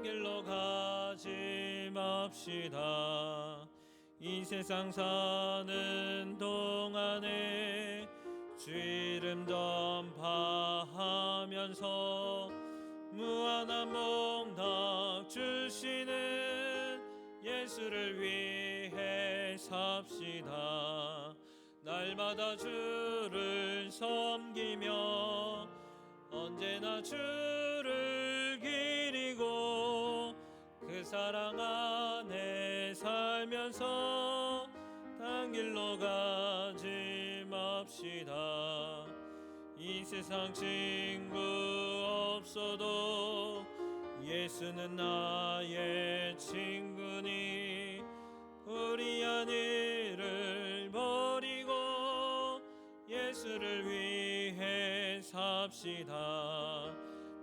딴 길로 가지 맙시다. 이 세상 사는 동안에 주 이름 전파하면서 무한한 복덕 주시는 예수를 위해 삽시다. 날마다 주를 섬기며 언제나 주를 사랑 안에 살면서 딴 길로 가지 맙시다. 이 세상 친구 없어도 예수는 나의 친구니. 불의한 일을 버리고 예수를 위해 삽시다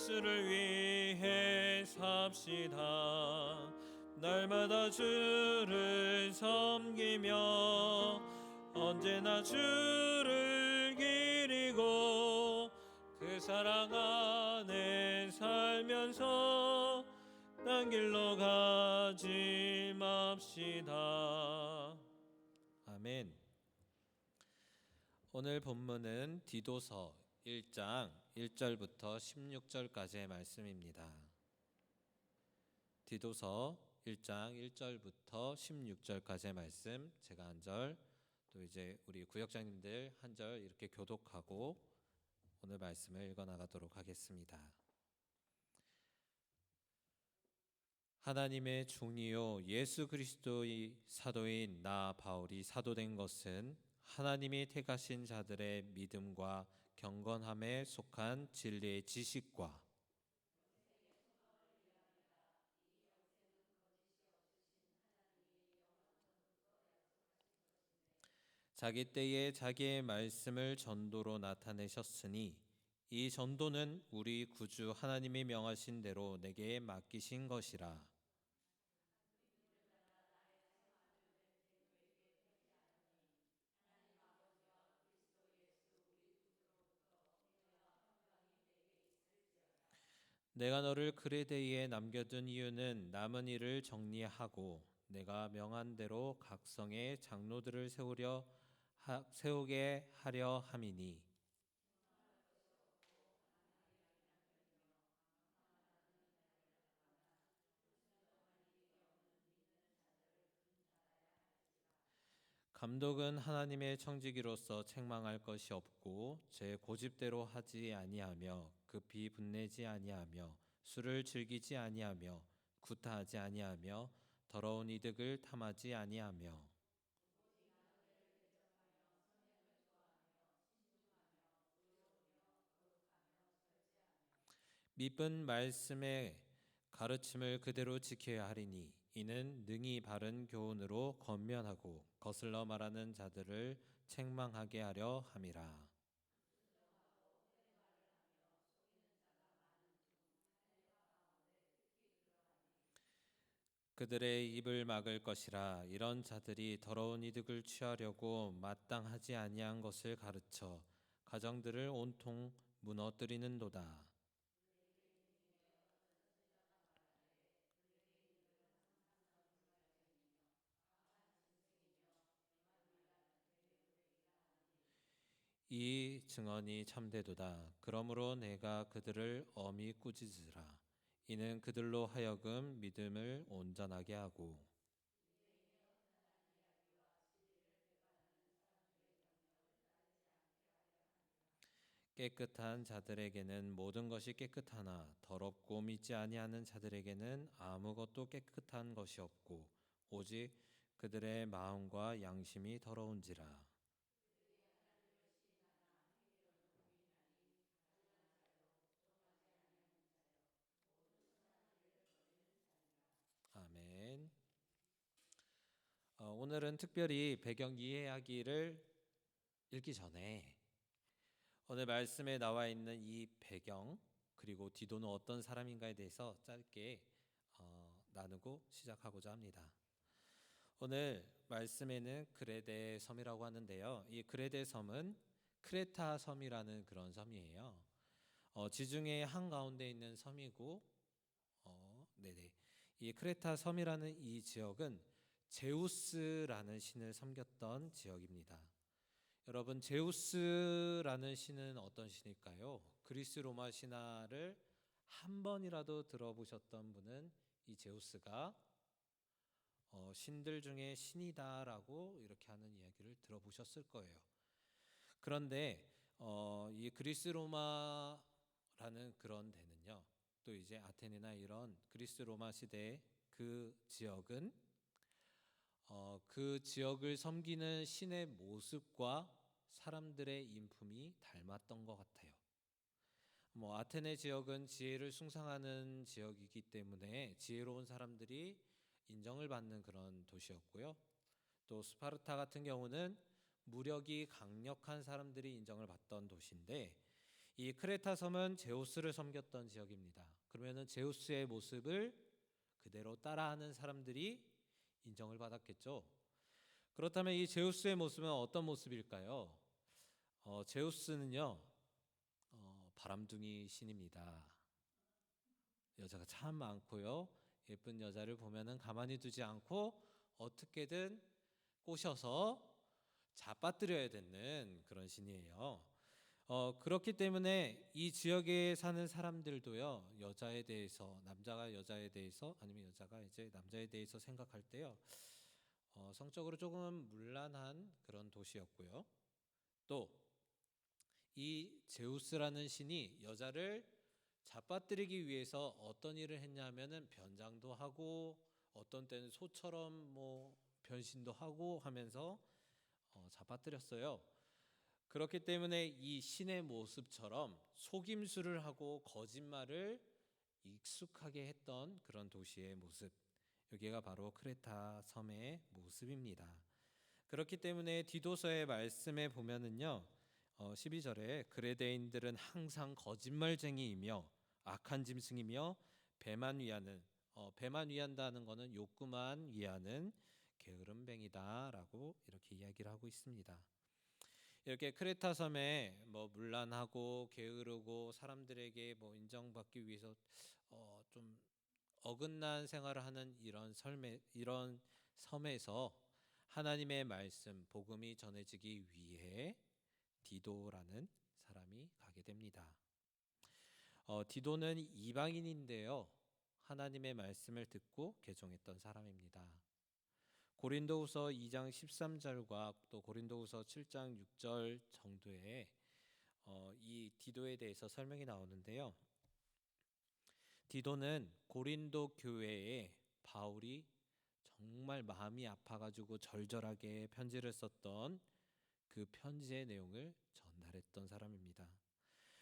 예수를 위해 삽시다 날마다 주를 섬기며 언제나 주를 기리고 그 사랑 안에 살면서 딴 길로 가지 맙시다. 아멘. 오늘 본문은 디도서 1장 1절부터 16절까지의 말씀입니다. 디도서 1장 1절부터 16절까지의 말씀 제가 한 절, 또 이제 우리 구역장님들 한 절 이렇게 교독하고 오늘 말씀을 읽어 나가도록 하겠습니다. 하나님의 중리요 예수 그리스도의 사도인 나 바울이 사도된 것은 하나님이 택하신 자들의 믿음과 경건함에 속한 진리의 지식과 자기 때에 자기의 말씀을 전도로 나타내셨으니 이 전도는 우리 구주 하나님이 명하신 대로 내게 맡기신 것이라. 내가 너를 그레데이에 남겨둔 이유는 남은 일을 정리하고 내가 명한 대로 각성의 장로들을 세우려 하, 세우게 하려 함이니. 감독은 하나님의 청지기로서 책망할 것이 없고 제 고집대로 하지 아니하며 급히 분내지 아니하며 술을 즐기지 아니하며 구타하지 아니하며 더러운 이득을 탐하지 아니하며 믿은 말씀의 가르침을 그대로 지켜야 하리니 이는 능히 바른 교훈으로 건면하고 거슬러 말하는 자들을 책망하게 하려 함이라. 그들의 입을 막을 것이라 이런 자들이 더러운 이득을 취하려고 마땅하지 아니한 것을 가르쳐 가정들을 온통 무너뜨리는도다. 이 증언이 참되도다. 그러므로 내가 그들을 엄히 꾸짖으라. 이는 그들로 하여금 믿음을 온전하게 하고 깨끗한 자들에게는 모든 것이 깨끗하나 더럽고 믿지 아니하는 자들에게는 아무것도 깨끗한 것이 없고 오직 그들의 마음과 양심이 더러운지라. 아멘. 어, 오늘은 특별히 배경 이해하기를 읽기 전에 오늘 말씀에 나와 있는 이 배경 그리고 디도는 어떤 사람인가에 대해서 짧게 어, 나누고 시작하고자 합니다. 오늘 말씀에는 그레데 섬이라고 하는데요. 이 그레데 섬은 크레타 섬이라는 그런 섬이에요. 어, 지중해 한 가운데 있는 섬이고, 어, 네네. 이 크레타 섬이라는 이 지역은 제우스라는 신을 섬겼던 지역입니다. 여러분 제우스라는 신은 어떤 신일까요? 그리스 로마 신화를 한 번이라도 들어보셨던 분은 이 제우스가 어, 신들 중에 신이다라고 이렇게 하는 이야기를 들어보셨을 거예요. 그런데 어, 이 그리스 로마라는 그런 데는요. 또 이제 아테네나 이런 그리스 로마 시대 그 지역은 어, 그 지역을 섬기는 신의 모습과 사람들의 인품이 닮았던 것 같아요. 뭐 아테네 지역은 지혜를 숭상하는 지역이기 때문에 지혜로운 사람들이 인정을 받는 그런 도시였고요. 또 스파르타 같은 경우는 무력이 강력한 사람들이 인정을 받던 도시인데 이 크레타 섬은 제우스를 섬겼던 지역입니다. 그러면은 제우스의 모습을 그대로 따라하는 사람들이 인정을 받았겠죠. 그렇다면 이 제우스의 모습은 어떤 모습일까요? 어, 제우스는요 어, 바람둥이 신입니다. 여자가 참 많고요. 예쁜 여자를 보면은 가만히 두지 않고 어떻게든 꼬셔서 잡아뜨려야 되는 그런 신이에요. 어, 그렇기 때문에 이 지역에 사는 사람들도요 여자에 대해서 남자가 여자에 대해서 아니면 여자가 이제 남자에 대해서 생각할 때요 어, 성적으로 조금 문란한 그런 도시였고요 또 이 제우스라는 신이 여자를 잡아뜨리기 위해서 어떤 일을 했냐면은 변장도 하고 어떤 때는 소처럼 뭐 변신도 하고 하면서 어, 잡아뜨렸어요. 그렇기 때문에 이 신의 모습처럼 속임수를 하고 거짓말을 익숙하게 했던 그런 도시의 모습. 여기가 바로 크레타 섬의 모습입니다. 그렇기 때문에 디도서의 말씀에 보면은요. 어, 12절에 그레데인들은 항상 거짓말쟁이이며 악한 짐승이며 배만 위하는 어, 배만 위한다는 것은 욕구만 위하는 게으름뱅이다라고 이렇게 이야기를 하고 있습니다. 이렇게 크레타 섬에 뭐 문란하고 게으르고 사람들에게 뭐 인정받기 위해서 어, 좀 어긋난 생활을 하는 이런 섬에 이런 섬에서 하나님의 말씀 복음이 전해지기 위해 디도라는 사람이 가게 됩니다. 어, 디도는 이방인인데요. 하나님의 말씀을 듣고 개종했던 사람입니다. 고린도후서 2장 13절과 또 고린도후서 7장 6절 정도에 어, 이 디도에 대해서 설명이 나오는데요. 디도는 고린도 교회에 바울이 정말 마음이 아파가지고 절절하게 편지를 썼던 그 편지의 내용을 전달했던 사람입니다.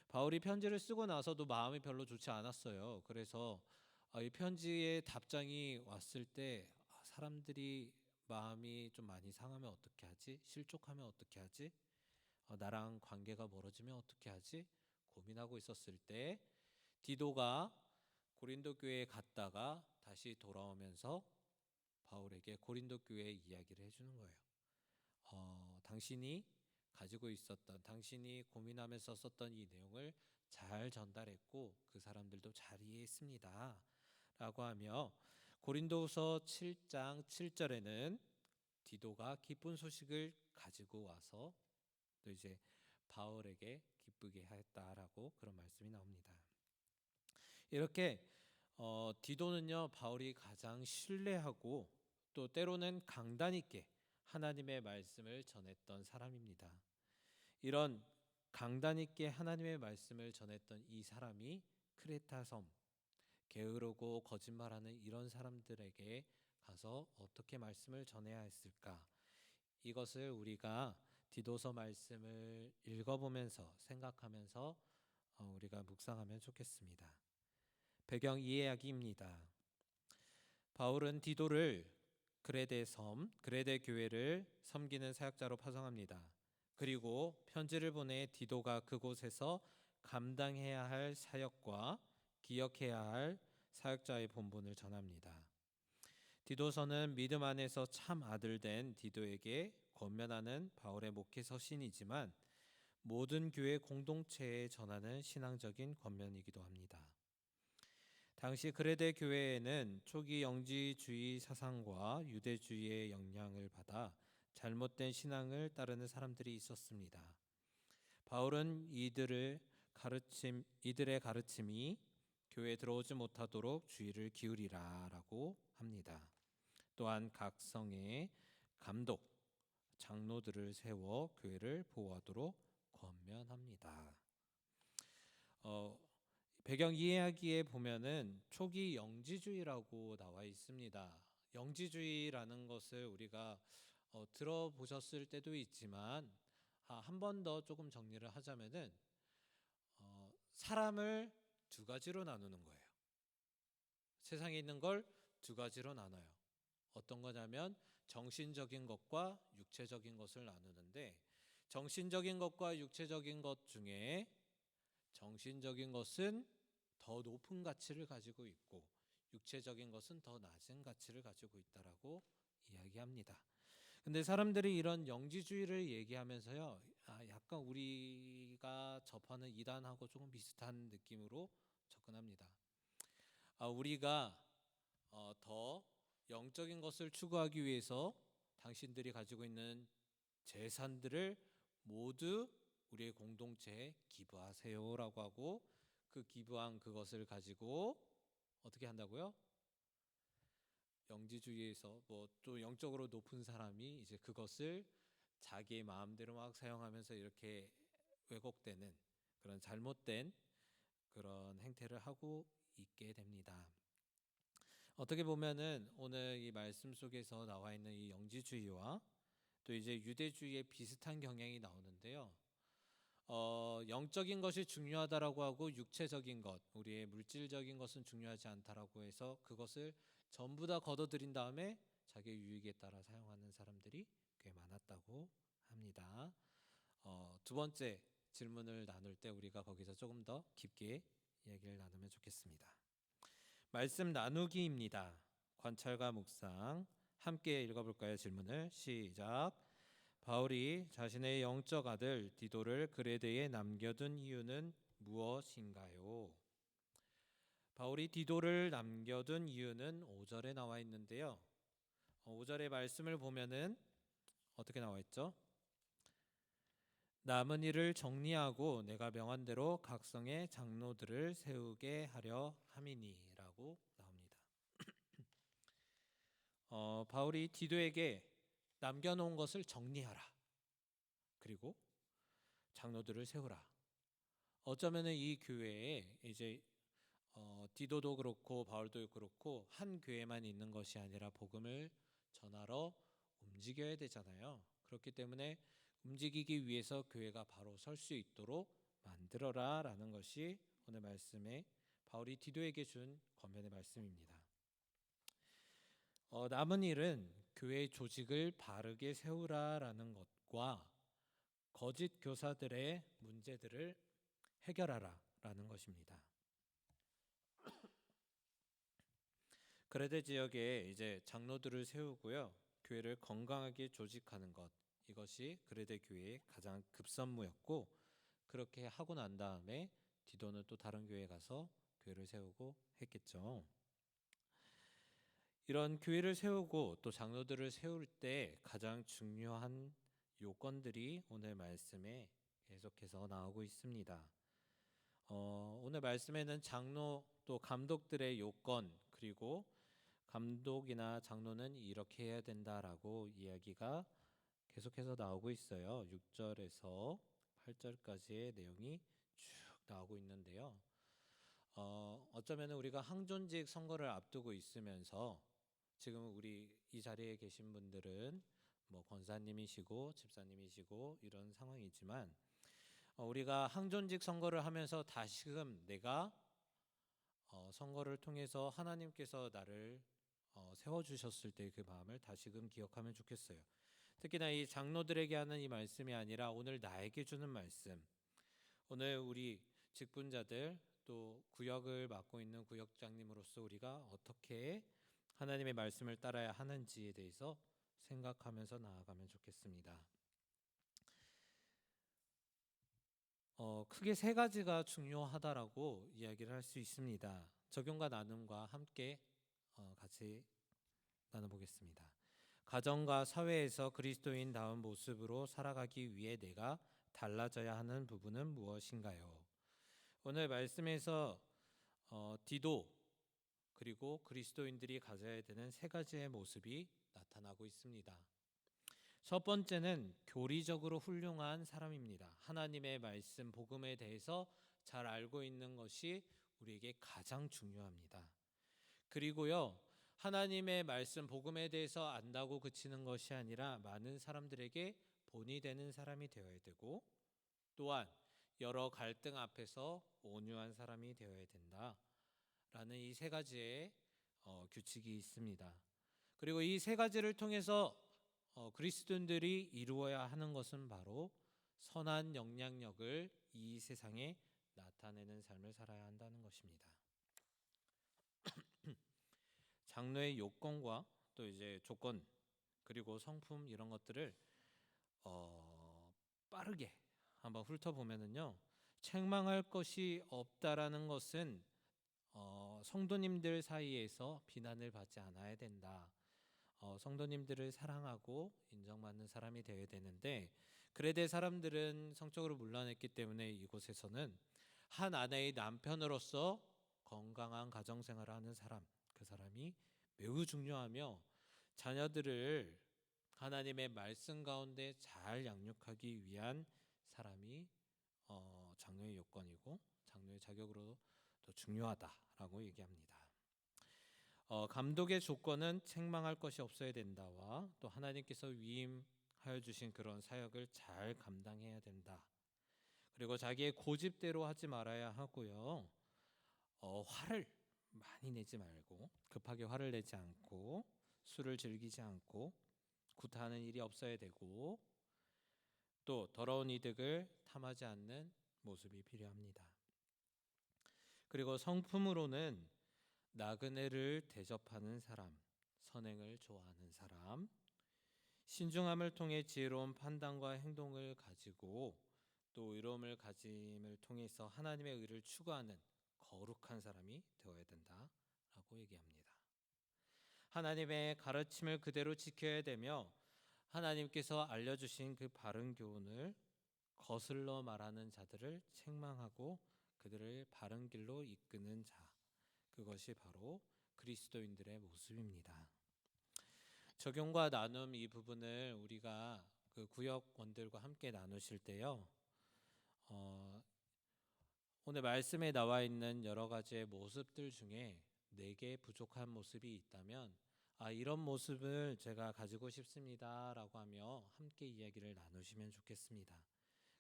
바울이 편지를 쓰고 나서도 마음이 별로 좋지 않았어요. 그래서 아, 이 편지의 답장이 왔을 때 아, 사람들이 마음이 좀 많이 상하면 어떻게 하지? 실족하면 어떻게 하지? 어, 나랑 관계가 멀어지면 어떻게 하지? 고민하고 있었을 때 디도가 고린도 교회에 갔다가 다시 돌아오면서 바울에게 고린도 교회 이야기를 해주는 거예요. 어, 당신이 가지고 있었던 당신이 고민하면서 썼던 이 내용을 잘 전달했고 그 사람들도 잘 이해했습니다. 라고 하며 고린도후서 7장 7절에는 디도가 기쁜 소식을 가지고 와서 또 이제 바울에게 기쁘게 하였다라고 그런 말씀이 나옵니다. 이렇게 어, 디도는요 바울이 가장 신뢰하고 또 때로는 강단 있게 하나님의 말씀을 전했던 사람입니다. 이런 강단 있게 하나님의 말씀을 전했던 이 사람이 크레타 섬 게으르고 거짓말하는 이런 사람들에게 가서 어떻게 말씀을 전해야 했을까? 이것을 우리가 디도서 말씀을 읽어보면서 생각하면서 어, 우리가 묵상하면 좋겠습니다. 배경 이해하기입니다. 바울은 디도를 그레데 섬, 그레데 교회를 섬기는 사역자로 파송합니다. 그리고 편지를 보내 디도가 그곳에서 감당해야 할 사역과 기억해야 할 사역자의 본분을 전합니다. 디도서는 믿음 안에서 참 아들 된 디도에게 권면하는 바울의 목회 서신이지만 모든 교회 공동체에 전하는 신앙적인 권면이기도 합니다. 당시 그레데 교회에는 초기 영지주의 사상과 유대주의의 영향을 받아 잘못된 신앙을 따르는 사람들이 있었습니다. 바울은 이들을 가르침 이들의 가르침이 교회에 들어오지 못하도록 주의를 기울이라라고 합니다. 또한 각 성의 감독 장로들을 세워 교회를 보호하도록 권면합니다. 어, 배경 이해하기에 보면은 초기 영지주의라고 나와 있습니다. 영지주의라는 것을 우리가 어, 들어보셨을 때도 있지만 아, 한번 더 조금 정리를 하자면은 어, 사람을 두 가지로 나누는 거예요. 세상에 있는 걸 두 가지로 나눠요. 어떤 거냐면 정신적인 것과 육체적인 것을 나누는데 정신적인 것과 육체적인 것 중에 정신적인 것은 더 높은 가치를 가지고 있고 육체적인 것은 더 낮은 가치를 가지고 있다라고 이야기합니다. 근데 사람들이 이런 영지주의를 얘기하면서요, 아, 약간 우리가 접하는 이단하고 조금 비슷한 느낌으로 접근합니다. 아, 우리가 어, 더 영적인 것을 추구하기 위해서 당신들이 가지고 있는 재산들을 모두 우리의 공동체에 기부하세요라고 하고 그 기부한 그것을 가지고 어떻게 한다고요? 영지주의에서 뭐 또 영적으로 높은 사람이 이제 그것을 자기의 마음대로 막 사용하면서 이렇게 왜곡되는 그런 잘못된 그런 행태를 하고 있게 됩니다. 어떻게 보면은 오늘 이 말씀 속에서 나와 있는 이 영지주의와 또 이제 유대주의의 비슷한 경향이 나오는데요. 어, 영적인 것이 중요하다라고 하고 육체적인 것, 우리의 물질적인 것은 중요하지 않다라고 해서 그것을 전부 다 걷어들인 다음에 자기 유익에 따라 사용하는 사람들이 꽤 많았다고 합니다. 어, 두 번째 질문을 나눌 때 우리가 거기서 조금 더 깊게 이야기를 나누면 좋겠습니다. 말씀 나누기입니다. 관찰과 묵상 함께 읽어볼까요? 질문을 시작. 바울이 자신의 영적 아들 디도를 그레데에 남겨둔 이유는 무엇인가요? 바울이 디도를 남겨둔 이유는 5절에 나와 있는데요. 5절의 말씀을 보면은 어떻게 나와 있죠? 남은 일을 정리하고 내가 명한 대로 각성의 장로들을 세우게 하려 함이니라고 나옵니다. 어, 바울이 디도에게 남겨놓은 것을 정리하라. 그리고 장로들을 세우라. 어쩌면은 이 교회에 이제 어, 디도도 그렇고 바울도 그렇고 한 교회만 있는 것이 아니라 복음을 전하러 움직여야 되잖아요. 그렇기 때문에 움직이기 위해서 교회가 바로 설 수 있도록 만들어라라는 것이 오늘 말씀에 바울이 디도에게 준 권면의 말씀입니다. 어, 남은 일은 교회 조직을 바르게 세우라라는 것과 거짓 교사들의 문제들을 해결하라라는 것입니다. 그레데 지역에 이제 장로들을 세우고요. 교회를 건강하게 조직하는 것 이것이 그레데 교회의 가장 급선무였고 그렇게 하고 난 다음에 디도는 또 다른 교회에 가서 교회를 세우고 했겠죠. 이런 교회를 세우고 또 장로들을 세울 때 가장 중요한 요건들이 오늘 말씀에 계속해서 나오고 있습니다. 어, 오늘 말씀에는 장로 또 감독들의 요건 그리고 감독이나 장로는 이렇게 해야 된다라고 이야기가 계속해서 나오고 있어요. 6절에서 8절까지의 내용이 쭉 나오고 있는데요. 어, 어쩌면 우리가 항존직 선거를 앞두고 있으면서 지금 우리 이 자리에 계신 분들은 뭐 권사님이시고 집사님이시고 이런 상황이지만 어, 우리가 항존직 선거를 하면서 다시금 내가 어, 선거를 통해서 하나님께서 나를 어, 세워 주셨을 때 그 마음을 다시금 기억하면 좋겠어요. 특히나 이 장로들에게 하는 이 말씀이 아니라 오늘 나에게 주는 말씀. 오늘 우리 직분자들 또 구역을 맡고 있는 구역장님으로서 우리가 어떻게 하나님의 말씀을 따라야 하는지에 대해서 생각하면서 나아가면 좋겠습니다. 어, 크게 세 가지가 중요하다라고 이야기를 할 수 있습니다. 적용과 나눔과 함께 어, 같이 나눠보겠습니다. 가정과 사회에서 그리스도인다운 모습으로 살아가기 위해 내가 달라져야 하는 부분은 무엇인가요? 오늘 말씀에서 어, 디도 그리고 그리스도인들이 가져야 되는 세 가지의 모습이 나타나고 있습니다. 첫 번째는 교리적으로 훌륭한 사람입니다. 하나님의 말씀 복음에 대해서 잘 알고 있는 것이 우리에게 가장 중요합니다. 그리고요. 하나님의 말씀 복음에 대해서 안다고 그치는 것이 아니라 많은 사람들에게 본이 되는 사람이 되어야 되고 또한 여러 갈등 앞에서 온유한 사람이 되어야 된다라는 이 세 가지의 어, 규칙이 있습니다. 그리고 이 세 가지를 통해서 어, 그리스도인들이 이루어야 하는 것은 바로 선한 영향력을 이 세상에 나타내는 삶을 살아야 한다는 것입니다. 장로의 요건과 또 이제 조건 그리고 성품 이런 것들을 어, 빠르게 한번 훑어보면은요 책망할 것이 없다라는 것은 어, 성도님들 사이에서 비난을 받지 않아야 된다. 어, 성도님들을 사랑하고 인정받는 사람이 되어야 되는데 그레데 사람들은 성적으로 물러냈기 때문에 이곳에서는 한 아내의 남편으로서 건강한 가정 생활을 하는 사람 그 사람이 매우 중요하며 자녀들을 하나님의 말씀 가운데 잘 양육하기 위한 사람이 어, 장로의 요건이고 장로의 자격으로 더 중요하다라고 얘기합니다. 어, 감독의 조건은 책망할 것이 없어야 된다와 또 하나님께서 위임하여 주신 그런 사역을 잘 감당해야 된다. 그리고 자기의 고집대로 하지 말아야 하고요. 어, 화를 많이 내지 말고 급하게 화를 내지 않고 술을 즐기지 않고 구타하는 일이 없어야 되고 또 더러운 이득을 탐하지 않는 모습이 필요합니다. 그리고 성품으로는 나그네를 대접하는 사람, 선행을 좋아하는 사람, 신중함을 통해 지혜로운 판단과 행동을 가지고 또 의로움을 가짐을 통해서 하나님의 의를 추구하는 거룩한 사람이 되어야 된다라고 얘기합니다. 하나님의 가르침을 그대로 지켜야 되며 하나님께서 알려주신 그 바른 교훈을 거슬러 말하는 자들을 책망하고 그들을 바른 길로 이끄는 자. 그것이 바로 그리스도인들의 모습입니다. 적용과 나눔 이 부분을 우리가 그 구역원들과 함께 나누실 때요. 어, 오늘 말씀에 나와 있는 여러 가지의 모습들 중에 내게 부족한 모습이 있다면 아 이런 모습을 제가 가지고 싶습니다라고 하며 함께 이야기를 나누시면 좋겠습니다.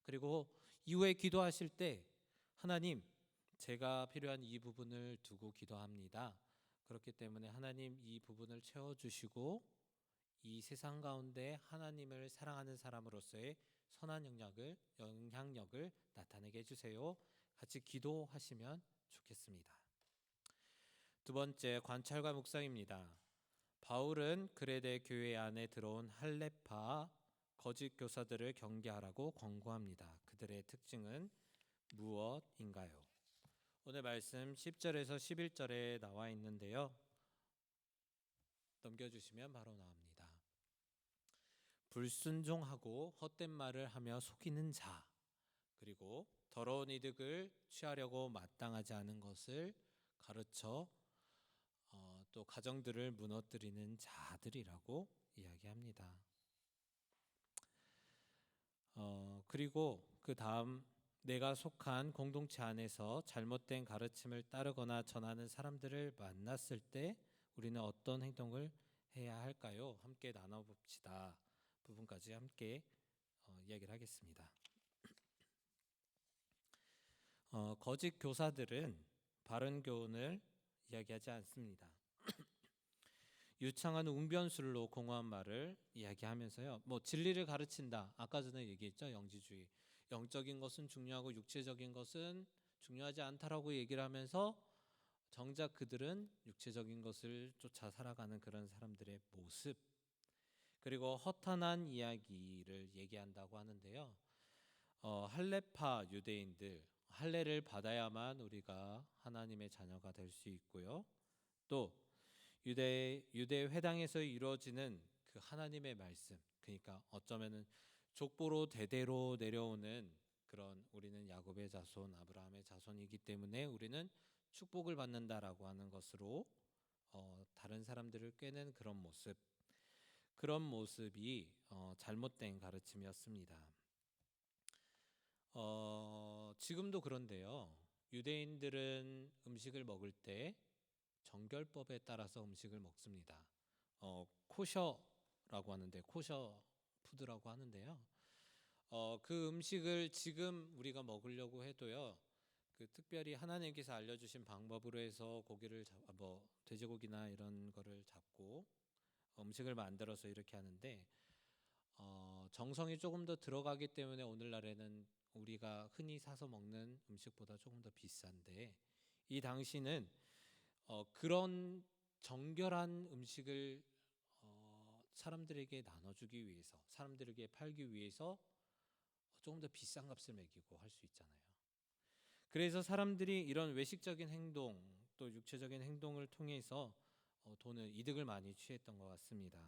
그리고 이후에 기도하실 때 하나님 제가 필요한 이 부분을 두고 기도합니다. 그렇기 때문에 하나님 이 부분을 채워 주시고 이 세상 가운데 하나님을 사랑하는 사람으로서의 선한 영향을 영향력을 나타내게 해 주세요. 같이 기도하시면 좋겠습니다. 두 번째 관찰과 묵상입니다. 바울은 그레데 교회 안에 들어온 할레파 거짓 교사들을 경계하라고 권고합니다. 그들의 특징은 무엇인가요? 오늘 말씀 10절에서 11절에 나와 있는데요. 넘겨주시면 바로 나옵니다. 불순종하고 헛된 말을 하며 속이는 자, 그리고 더러운 이득을 취하려고 마땅하지 않은 것을 가르쳐 어, 또 가정들을 무너뜨리는 자들이라고 이야기합니다. 어, 그리고 그 다음 내가 속한 공동체 안에서 잘못된 가르침을 따르거나 전하는 사람들을 만났을 때 우리는 어떤 행동을 해야 할까요? 함께 나눠봅시다. 부분까지 함께 어, 이야기를 하겠습니다. 어, 거짓 교사들은 바른 교훈을 이야기하지 않습니다. 유창한 웅변술로 공허한 말을 이야기하면서요. 뭐 진리를 가르친다. 아까 전에 얘기했죠. 영지주의. 영적인 것은 중요하고 육체적인 것은 중요하지 않다라고 얘기를 하면서 정작 그들은 육체적인 것을 쫓아 살아가는 그런 사람들의 모습 그리고 허탄한 이야기를 얘기한다고 하는데요. 어, 할례파 유대인들 할례를 받아야만 우리가 하나님의 자녀가 될 수 있고요. 또 유대 유대 회당에서 이루어지는 그 하나님의 말씀 그러니까 어쩌면은 족보로 대대로 내려오는 그런 우리는 야곱의 자손 아브라함의 자손이기 때문에 우리는 축복을 받는다라고 하는 것으로 어, 다른 사람들을 꿰는 그런 모습 그런 모습이 어, 잘못된 가르침이었습니다. 어, 지금도 그런데요. 유대인들은 음식을 먹을 때 정결법에 따라서 음식을 먹습니다. 어, 코셔라고 하는데 코셔 푸드라고 하는데요. 어, 그 음식을 지금 우리가 먹으려고 해도요. 그 특별히 하나님께서 알려주신 방법으로 해서 고기를 잡, 아, 뭐 돼지고기나 이런 거를 잡고 음식을 만들어서 이렇게 하는데 어, 정성이 조금 더 들어가기 때문에 오늘날에는 우리가 흔히 사서 먹는 음식보다 조금 더 비싼데 이 당시는 어, 그런 정결한 음식을 어, 사람들에게 나눠주기 위해서 사람들에게 팔기 위해서 조금 더 비싼 값을 매기고 할 수 있잖아요. 그래서 사람들이 이런 외식적인 행동 또 육체적인 행동을 통해서 어, 돈을 이득을 많이 취했던 것 같습니다.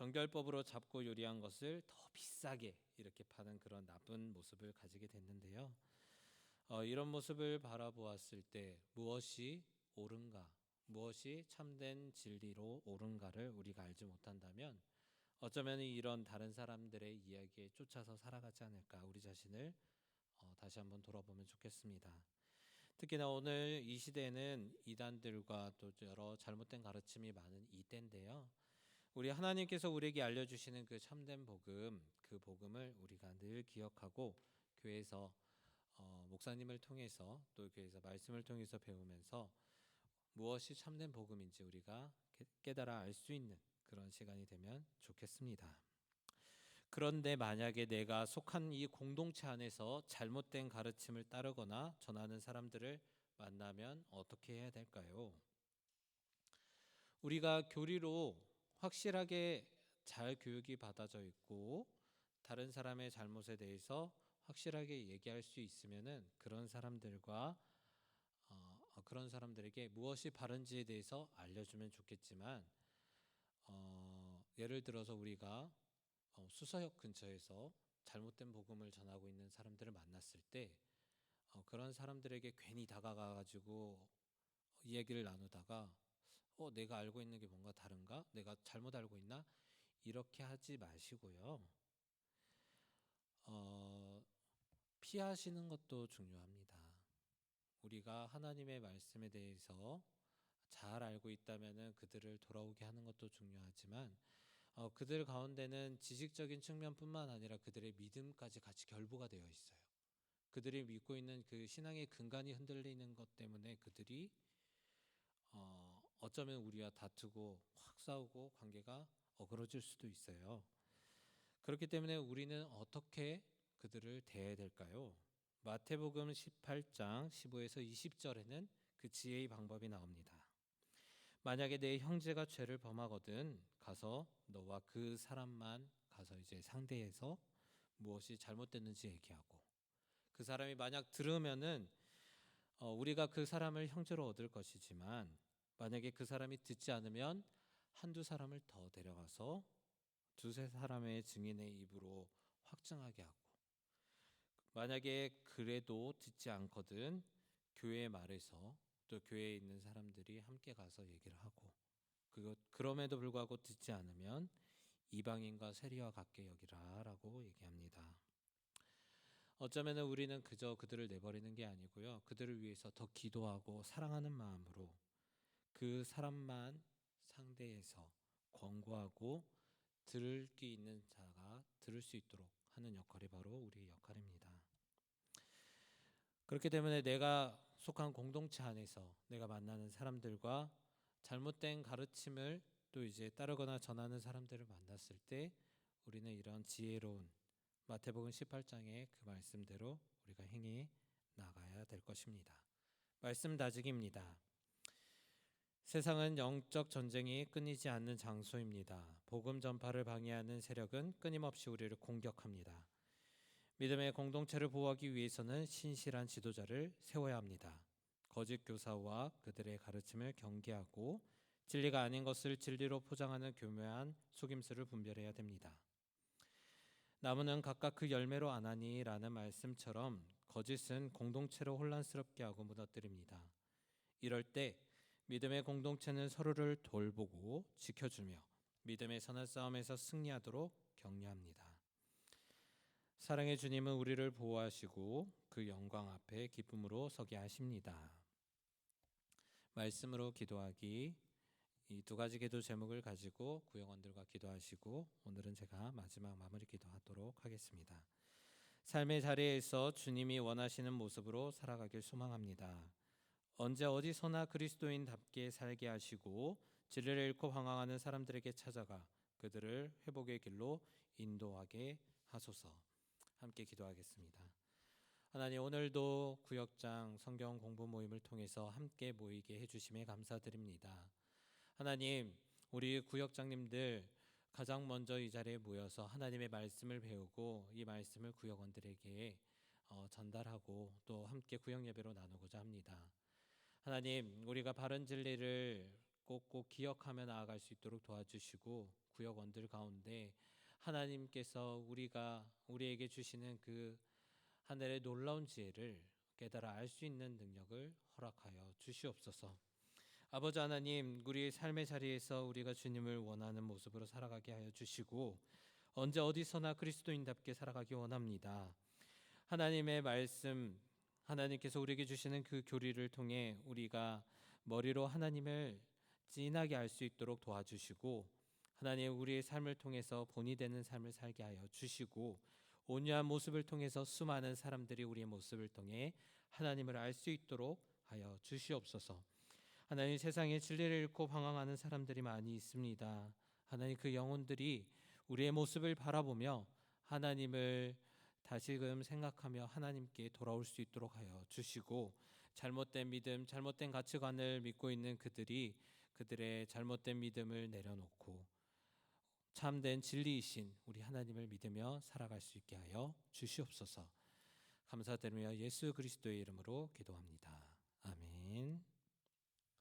정결법으로 잡고 요리한 것을 더 비싸게 이렇게 파는 그런 나쁜 모습을 가지게 됐는데요. 어, 이런 모습을 바라보았을 때 무엇이 옳은가, 무엇이 참된 진리로 옳은가를 우리가 알지 못한다면 어쩌면 이런 다른 사람들의 이야기에 쫓아서 살아가지 않을까 우리 자신을 어, 다시 한번 돌아보면 좋겠습니다. 특히나 오늘 이 시대에는 이단들과 또 여러 잘못된 가르침이 많은 이 때인데요. 우리 하나님께서 우리에게 알려주시는 그 참된 복음, 그 복음을 우리가 늘 기억하고 교회에서 어, 목사님을 통해서 또 교회에서 말씀을 통해서 배우면서 무엇이 참된 복음인지 우리가 깨- 깨달아 알 수 있는 그런 시간이 되면 좋겠습니다. 그런데 만약에 내가 속한 이 공동체 안에서 잘못된 가르침을 따르거나 전하는 사람들을 만나면 어떻게 해야 될까요? 우리가 교리로 확실하게 잘 교육이 받아져 있고 다른 사람의 잘못에 대해서 확실하게 얘기할 수 있으면은 그런 사람들과 어, 어, 그런 사람들에게 무엇이 바른지에 대해서 알려주면 좋겠지만 어, 예를 들어서 우리가 어, 수서역 근처에서 잘못된 복음을 전하고 있는 사람들을 만났을 때 어, 그런 사람들에게 괜히 다가가 가지고 이야기를 나누다가 어 내가 알고 있는 게 뭔가 다른가? 내가 잘못 알고 있나? 이렇게 하지 마시고요. 어 피하시는 것도 중요합니다. 우리가 하나님의 말씀에 대해서 잘 알고 있다면은 그들을 돌아오게 하는 것도 중요하지만 어, 그들 가운데는 지식적인 측면뿐만 아니라 그들의 믿음까지 같이 결부가 되어 있어요. 그들이 믿고 있는 그 신앙의 근간이 흔들리는 것 때문에 그들이 어, 어쩌면 우리와 다투고 확 싸우고 관계가 어그러질 수도 있어요. 그렇기 때문에 우리는 어떻게 그들을 대해야 될까요? 마태복음 18장 15에서 20절에는 그 지혜의 방법이 나옵니다. 만약에 내 형제가 죄를 범하거든 가서 너와 그 사람만 가서 이제 상대해서 무엇이 잘못됐는지 얘기하고 그 사람이 만약 들으면은 어, 우리가 그 사람을 형제로 얻을 것이지만 만약에 그 사람이 듣지 않으면 한두 사람을 더 데려가서 두세 사람의 증인의 입으로 확증하게 하고 만약에 그래도 듣지 않거든 교회 말에서 또 교회에 있는 사람들이 함께 가서 얘기를 하고 그것 그럼에도 불구하고 듣지 않으면 이방인과 세리와 같게 여기라라고 얘기합니다. 어쩌면은 우리는 그저 그들을 내버리는 게 아니고요. 그들을 위해서 더 기도하고 사랑하는 마음으로 그 사람만 상대해서 권고하고 들을 게 있는 자가 들을 수 있도록 하는 역할이 바로 우리의 역할입니다. 그렇기 때문에 내가 속한 공동체 안에서 내가 만나는 사람들과 잘못된 가르침을 또 이제 따르거나 전하는 사람들을 만났을 때 우리는 이런 지혜로운 마태복음 18장의 그 말씀대로 우리가 행해 나가야 될 것입니다. 말씀 다지기입니다. 세상은 영적 전쟁이 끊이지 않는 장소입니다. 복음 전파를 방해하는 세력은 끊임없이 우리를 공격합니다. 믿음의 공동체를 보호하기 위해서는 신실한 지도자를 세워야 합니다. 거짓 교사와 그들의 가르침을 경계하고 진리가 아닌 것을 진리로 포장하는 교묘한 속임수를 분별해야 됩니다. 나무는 각각 그 열매로 아나니라는 말씀처럼 거짓은 공동체를 혼란스럽게 하고 무너뜨립니다. 이럴 때 믿음의 공동체는 서로를 돌보고 지켜주며 믿음의 선한 싸움에서 승리하도록 격려합니다. 사랑의 주님은 우리를 보호하시고 그 영광 앞에 기쁨으로 서게 하십니다. 말씀으로 기도하기 이 두 가지 기도 제목을 가지고 구영원들과 기도하시고 오늘은 제가 마지막 마무리 기도하도록 하겠습니다. 삶의 자리에서 주님이 원하시는 모습으로 살아가길 소망합니다. 언제 어디서나 그리스도인답게 살게 하시고 진리를 잃고 방황하는 사람들에게 찾아가 그들을 회복의 길로 인도하게 하소서. 함께 기도하겠습니다. 하나님 오늘도 구역장 성경 공부 모임을 통해서 함께 모이게 해 주심에 감사드립니다. 하나님 우리 구역장님들 가장 먼저 이 자리에 모여서 하나님의 말씀을 배우고 이 말씀을 구역원들에게 어, 전달하고 또 함께 구역 예배로 나누고자 합니다. 하나님 우리가 바른 진리를 꼭꼭 기억하며 나아갈 수 있도록 도와주시고 구역원들 가운데 하나님께서 우리가 우리에게 주시는 그 하늘의 놀라운 지혜를 깨달아 알 수 있는 능력을 허락하여 주시옵소서. 아버지 하나님, 우리의 삶의 자리에서 우리가 주님을 원하는 모습으로 살아가게 하여 주시고 언제 어디서나 그리스도인답게 살아가기 원합니다. 하나님의 말씀, 하나님께서 우리에게 주시는 그 교리를 통해 우리가 머리로 하나님을 진하게 알 수 있도록 도와주시고 하나님 우리의 삶을 통해서 본이 되는 삶을 살게 하여 주시고 온유한 모습을 통해서 수많은 사람들이 우리의 모습을 통해 하나님을 알 수 있도록 하여 주시옵소서. 하나님 세상에 진리를 잃고 방황하는 사람들이 많이 있습니다. 하나님 그 영혼들이 우리의 모습을 바라보며 하나님을 다시금 생각하며 하나님께 돌아올 수 있도록 하여 주시고 잘못된 믿음, 잘못된 가치관을 믿고 있는 그들이 그들의 잘못된 믿음을 내려놓고 참된 진리이신 우리 하나님을 믿으며 살아갈 수 있게 하여 주시옵소서. 감사드리며 예수 그리스도의 이름으로 기도합니다. 아멘.